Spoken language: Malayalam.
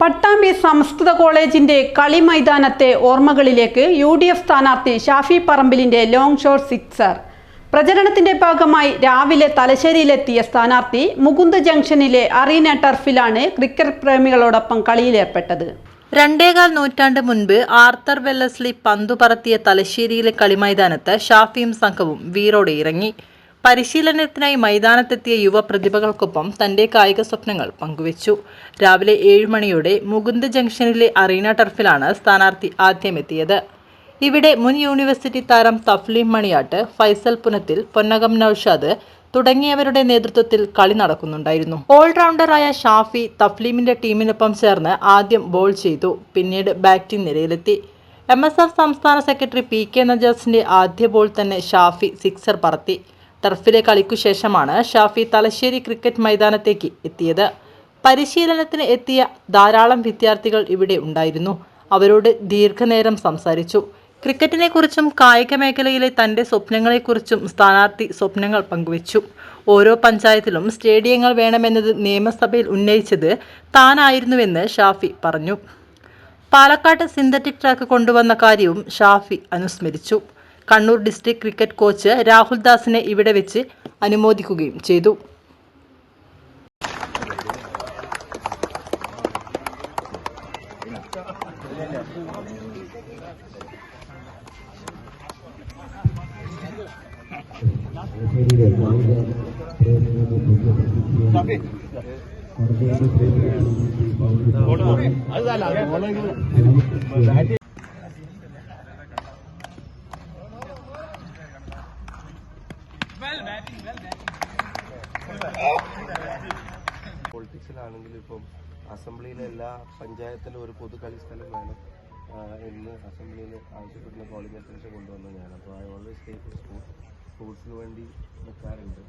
പട്ടാമ്പി സംസ്കൃത കോളേജിന്റെ കളി മൈതാനത്തെ ഓർമ്മകളിലേക്ക് യു ഡി എഫ് സ്ഥാനാർത്ഥി ഷാഫി പറമ്പിലിന്റെ ലോങ് ഷോട്ട് സിക്സർ പ്രചരണത്തിന്റെ ഭാഗമായി രാവിലെ തലശ്ശേരിയിലെത്തിയ സ്ഥാനാർത്ഥി മുകുന്ദ ജംഗ്ഷനിലെ അറീന ടർഫിലാണ് ക്രിക്കറ്റ് പ്രേമികളോടൊപ്പം കളിയിലേർപ്പെട്ടത് രണ്ടേകാൽ നൂറ്റാണ്ട് മുൻപ് ആർത്തർ വെല്ലസ്ലി പന്തു പറത്തിയ തലശ്ശേരിയിലെ കളിമൈതാനത്ത് ഷാഫിയും സംഘവും വീറോടെ ഇറങ്ങി. പരിശീലനത്തിനായി മൈതാനത്തെത്തിയ യുവ പ്രതിഭകൾക്കൊപ്പം തന്റെ കായിക സ്വപ്നങ്ങൾ പങ്കുവച്ചു. രാവിലെ ഏഴ് മണിയോടെ മുകുന്ദ ജംഗ്ഷനിലെ അറീന ടർഫിലാണ് സ്ഥാനാർത്ഥി ആദ്യമെത്തിയത്. ഇവിടെ മുൻ യൂണിവേഴ്സിറ്റി താരം തഫ്ലീം മണിയാട്ട് ഫൈസൽ പുനത്തിൽ പൊന്നകം നൌഷാദ് തുടങ്ങിയവരുടെ നേതൃത്വത്തിൽ കളി നടക്കുന്നുണ്ടായിരുന്നു. ഓൾറൗണ്ടറായ ഷാഫി തഫ്ലീമിന്റെ ടീമിനൊപ്പം ചേർന്ന് ആദ്യം ബോൾ ചെയ്തു പിന്നീട് ബാറ്റിംഗ് നിരയിലെത്തി. എം സംസ്ഥാന സെക്രട്ടറി പി കെ നജാസിന്റെ ആദ്യ ബോൾ തന്നെ ഷാഫി സിക്സർ പറത്തി. ടർഫിലെ കളിക്കു ശേഷമാണ് ഷാഫി തലശ്ശേരി ക്രിക്കറ്റ് മൈതാനത്തേക്ക് എത്തിയത്. പരിശീലനത്തിന് എത്തിയ ധാരാളം വിദ്യാർത്ഥികൾ ഇവിടെ ഉണ്ടായിരുന്നു. അവരോട് ദീർഘനേരം സംസാരിച്ചു. ക്രിക്കറ്റിനെക്കുറിച്ചും കായിക മേഖലയിലെ തന്റെ സ്വപ്നങ്ങളെക്കുറിച്ചും സ്ഥാനാർത്ഥി സ്വപ്നങ്ങൾ പങ്കുവച്ചു. ഓരോ പഞ്ചായത്തിലും സ്റ്റേഡിയങ്ങൾ വേണമെന്നത് നിയമസഭയിൽ ഉന്നയിച്ചത് താനായിരുന്നുവെന്ന് ഷാഫി പറഞ്ഞു. പാലക്കാട്ട് സിന്തറ്റിക് ട്രാക്ക് കൊണ്ടുവന്ന കാര്യവും ഷാഫി അനുസ്മരിച്ചു. Kannur district cricket coach Rahul ദാസിനെ ഇവിടെ വെച്ച് അനുമോദിക്കുകയും ചെയ്തു. പൊളിറ്റിക്സിലാണെങ്കിലും ഇപ്പം അസംബ്ലിയിലെ എല്ലാ പഞ്ചായത്തിലും ഒരു പൊതു കളി സ്ഥലം വേണം എന്ന് അസംബ്ലിയിൽ ആവശ്യപ്പെടുന്ന കോളിംഗ് അറ്റൻഷൻ കൊണ്ടുവന്ന ഞാൻ അപ്പോൾ ഐ ഓൾവേസ് ടേക്ക് സ്പോർട്സ് സ്പോർട്സിന് വേണ്ടി നിൽക്കാറുണ്ട്